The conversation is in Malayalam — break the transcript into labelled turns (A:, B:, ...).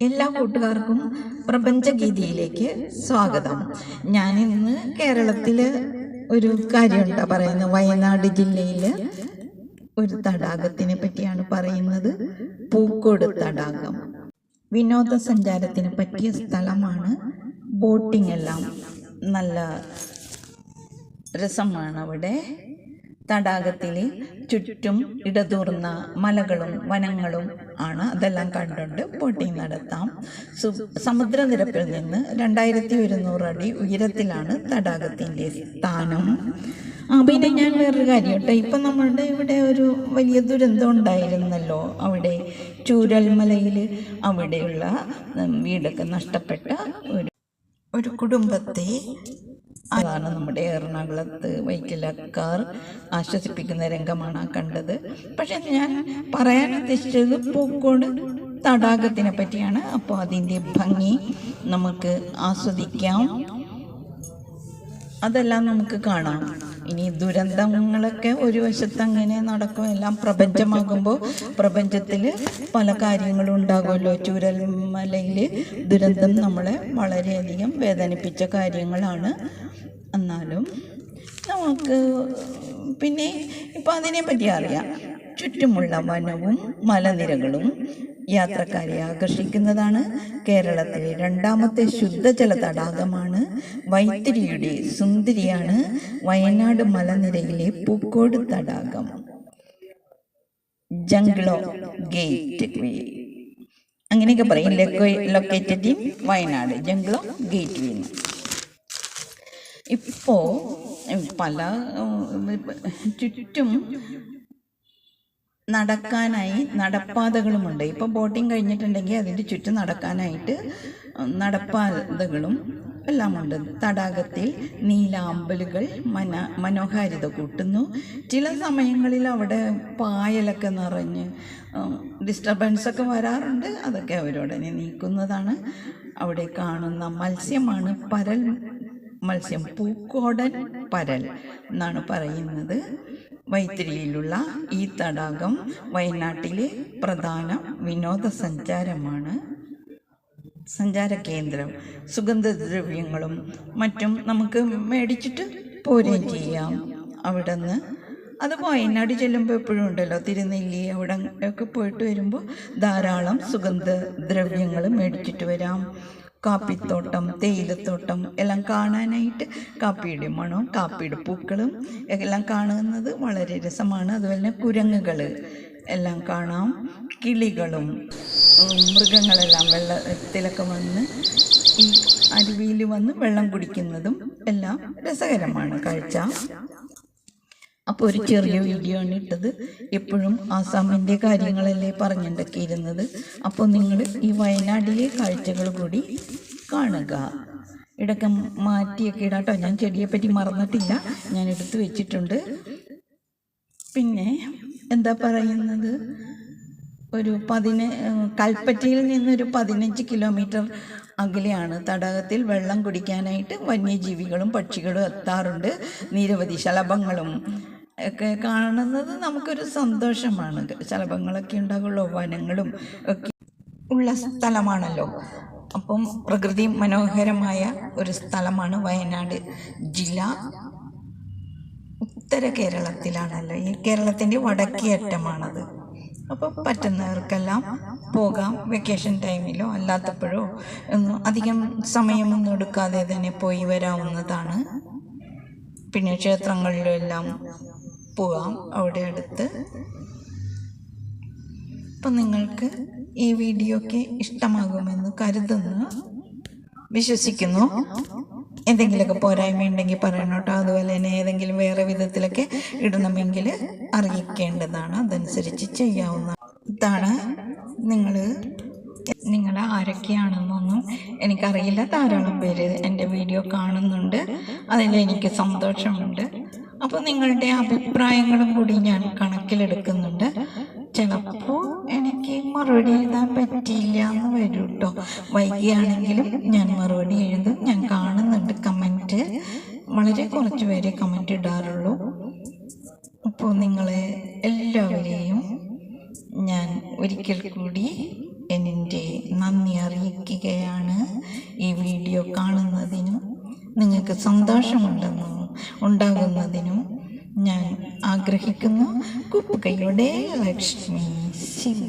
A: എല്ലാ കൂട്ടുകാർക്കും പ്രപഞ്ചഗീതിയിലേക്ക് സ്വാഗതം. ഞാൻ ഇന്ന് കേരളത്തിൽ ഒരു കാര്യമുണ്ട് പറയുന്നത്. വയനാട് ജില്ലയിൽ ഒരു തടാകത്തിനെ പറ്റിയാണ് പറയുന്നത്. പൂക്കോട് തടാകം. വിനോദസഞ്ചാരത്തിന് പറ്റിയ സ്ഥലമാണ് ബോട്ടിംഗ് എല്ലാം നല്ല രസമാണ് അവിടെ. തടാകത്തിൽ ചുറ്റും ഇടതൂർന്ന മലകളും വനങ്ങളും ആണ് അതെല്ലാം കണ്ടുകൊണ്ട് ബോട്ടിംഗ് നടത്താം. സമുദ്രനിരപ്പിൽ നിന്ന് രണ്ടായിരത്തി ഒരുന്നൂറ് അടി ഉയരത്തിലാണ് തടാകത്തിന്റെ സ്ഥാനം. ആ പിന്നെ ഞാൻ വേറൊരു കാര്യം കേട്ടോ. ഇപ്പം നമ്മളുടെ ഇവിടെ ഒരു വലിയ ദുരന്തം ഉണ്ടായിരുന്നല്ലോ. അവിടെ ചൂരൽമലയിൽ അവിടെയുള്ള വീടൊക്കെ നഷ്ടപ്പെട്ട ഒരു ഒരു കുടുംബത്തെ അതാണ് നമ്മുടെ എറണാകുളത്ത് വൈക്കലക്കാർ ആശ്വസിപ്പിക്കുന്ന രംഗമാണ് കണ്ടത്. പക്ഷെ ഞാൻ പറയാൻ ഉദ്ദേശിച്ചത് പൂക്കോട് തടാകത്തിനെ പറ്റിയാണ്. അപ്പോൾ അതിന്റെ ഭംഗി നമുക്ക് ആസ്വദിക്കാം. അതെല്ലാം നമുക്ക് കാണാം. ഇനി ദുരന്തങ്ങളൊക്കെ ഒരു വശത്ത് അങ്ങനെ നടക്കും എല്ലാം പ്രപഞ്ചമാകുമ്പോൾ പ്രപഞ്ചത്തിൽ പല കാര്യങ്ങളും ഉണ്ടാകുമല്ലോ. ചൂരൽമലയിൽ ദുരന്തം നമ്മളെ വളരെയധികം വേദനിപ്പിച്ച കാര്യങ്ങളാണ് എന്നാലും നമുക്ക് പിന്നെ ഇപ്പം അതിനെപ്പറ്റി അറിയാം. ചുറ്റുമുള്ള വനവും മലനിരകളും യാത്രക്കാരെ ആകർഷിക്കുന്നതാണ് കേരളത്തിലെ രണ്ടാമത്തെ ശുദ്ധജല തടാകമാണ്. വൈത്തിരിയുടെ സുന്ദരിയാണ് വയനാട് മലനിരയിലെ പൂക്കോട് തടാകം. Jungle gateway. അങ്ങനെയൊക്കെ പറയും. Located in Wayanad. Jungle gateway ഇപ്പോൾ പല ചുറ്റും നടക്കാനായി നടപ്പാതകളുമുണ്ട്. ഇപ്പോൾ ബോട്ടിംഗ് കഴിഞ്ഞിട്ടുണ്ടെങ്കിൽ അതിന്റെ ചുറ്റും നടക്കാനായിട്ട് നടപ്പാതകളും എല്ലാമുണ്ട്. തടാകത്തിൽ നീലാമ്പലുകൾ മന മനോഹാരിത കൂട്ടുന്നു. ചില സമയങ്ങളിൽ അവിടെ പായലൊക്കെ നിറഞ്ഞ് ഡിസ്റ്റർബൻസൊക്കെ വരാറുണ്ട്. അതൊക്കെ അവരോടനെ നീക്കുന്നതാണ്. അവിടെ കാണുന്ന മത്സ്യമാണ് പരൽ മത്സ്യം പൂക്കോടൻ പരൽ എന്നാണ് പറയുന്നത്. വൈത്തിരിയിലുള്ള ഈ തടാകം വയനാട്ടിലെ പ്രധാന വിനോദസഞ്ചാരമാണ്. സഞ്ചാര കേന്ദ്രം സുഗന്ധദ്രവ്യങ്ങളും മറ്റും നമുക്ക് മേടിച്ചിട്ട് പോരുകയും ചെയ്യാം. അവിടെ നിന്ന് അത് വയനാട് ചെല്ലുമ്പോൾ എപ്പോഴും ഉണ്ടല്ലോ തിരുനെല്ലി അവിടെ ഒക്കെ പോയിട്ട് വരുമ്പോൾ ധാരാളം സുഗന്ധദ്രവ്യങ്ങൾ മേടിച്ചിട്ട് വരാം. കാപ്പിത്തോട്ടം തേയിലത്തോട്ടം എല്ലാം കാണാനായിട്ട് കാപ്പിയുടെ മണവും കാപ്പിയുടെ പൂക്കളും എല്ലാം കാണുന്നത് വളരെ രസമാണ്. അതുപോലെ തന്നെ കുരങ്ങുകൾ എല്ലാം കാണാം. കിളികളും മൃഗങ്ങളെല്ലാം വെള്ളത്തിലൊക്കെ വന്ന് ഈ അരുവിയിൽ വന്ന് വെള്ളം കുടിക്കുന്നതും എല്ലാം രസകരമാണ്. കാഴ്ച. അപ്പോൾ ഒരു ചെറിയ വീഡിയോ ആണ് ഇട്ടത്. എപ്പോഴും ആസാമിന്റെ കാര്യങ്ങളല്ലേ പറഞ്ഞിട്ടൊക്കെ ഇരുന്നത് അപ്പോൾ നിങ്ങൾ ഈ വയനാട്ടിലെ കാഴ്ചകൾ കൂടി കാണുക. ഇടയ്ക്ക് മാറ്റിയൊക്കെ ഇടാട്ടോ ഞാൻ ചെടിയെ പറ്റി മറന്നിട്ടില്ല. ഞാൻ എടുത്തു വെച്ചിട്ടുണ്ട്. പിന്നെ എന്താ പറയുന്നത്? ഒരു പതിന കൽപ്പറ്റയിൽ നിന്നൊരു പതിനഞ്ച് കിലോമീറ്റർ അകലെയാണ്. തടാകത്തിൽ വെള്ളം കുടിക്കാനായിട്ട് വന്യജീവികളും പക്ഷികളും എത്താറുണ്ട്. നിരവധി ശലഭങ്ങളും. ഒക്കെ കാണുന്നത് നമുക്കൊരു സന്തോഷമാണ്. ശലഭങ്ങളൊക്കെ ഉണ്ടാകുള്ളൂ വനങ്ങളും ഒക്കെ ഉള്ള സ്ഥലമാണല്ലോ. അപ്പം പ്രകൃതി മനോഹരമായ ഒരു സ്ഥലമാണ് വയനാട് ജില്ല. ഉത്തര കേരളത്തിലാണല്ലോ. ഈ കേരളത്തിന്റെ വടക്കേ അറ്റമാണത് അപ്പോൾ പറ്റുന്നവർക്കെല്ലാം പോകാം. വെക്കേഷൻ ടൈമിലോ അല്ലാത്തപ്പോഴോ അധികം സമയമൊന്നും എടുക്കാതെ തന്നെ പോയി വരാവുന്നതാണ്. പിന്നെ ക്ഷേത്രങ്ങളിലും പോകാം അവിടെ അടുത്ത്. അപ്പം നിങ്ങൾക്ക് ഈ വീഡിയോ ഒക്കെ ഇഷ്ടമാകുമെന്ന് കരുതുന്നു. വിശ്വസിക്കുന്നു. എന്തെങ്കിലുമൊക്കെ പോരായ്മ ഉണ്ടെങ്കിൽ പറയണം കേട്ടോ. അതുപോലെ തന്നെ ഏതെങ്കിലും വേറെ വിധത്തിലൊക്കെ ഇടണമെങ്കിൽ അറിയിക്കേണ്ടതാണ്. അതനുസരിച്ച് ചെയ്യാവുന്ന ഇതാണ് നിങ്ങൾ നിങ്ങൾ ആരൊക്കെയാണെന്നൊന്നും എനിക്കറിയില്ല. ധാരാളം പേര് എന്റെ വീഡിയോ കാണുന്നുണ്ട്. അതിൽ എനിക്ക് സന്തോഷമുണ്ട്. അപ്പോൾ നിങ്ങളുടെ അഭിപ്രായങ്ങളും കൂടി ഞാൻ കണക്കിലെടുക്കുന്നുണ്ട്. ചിലപ്പോൾ എനിക്ക് മറുപടി എഴുതാൻ പറ്റിയില്ല എന്ന് വരും കേട്ടോ വൈകിയാണെങ്കിലും ഞാൻ മറുപടി എഴുതും. ഞാൻ കാണുന്നുണ്ട് കമന്റ് വളരെ കുറച്ച് പേരെ കമന്റ് ഇടാറുള്ളൂ. അപ്പോൾ നിങ്ങളെ എല്ലാവരെയും ഞാൻ ഒരിക്കൽ കൂടി എന്റെ നന്ദി അറിയിക്കുകയാണ്. ഈ വീഡിയോ കാണുന്നതിനും നിങ്ങൾക്ക് സന്തോഷമുണ്ടെന്നും ഉണ്ടാകുന്നതിനും ഞാൻ ആഗ്രഹിക്കുന്നു. കുപ്പുകയുടെ ലക്ഷ്മി ശിവ്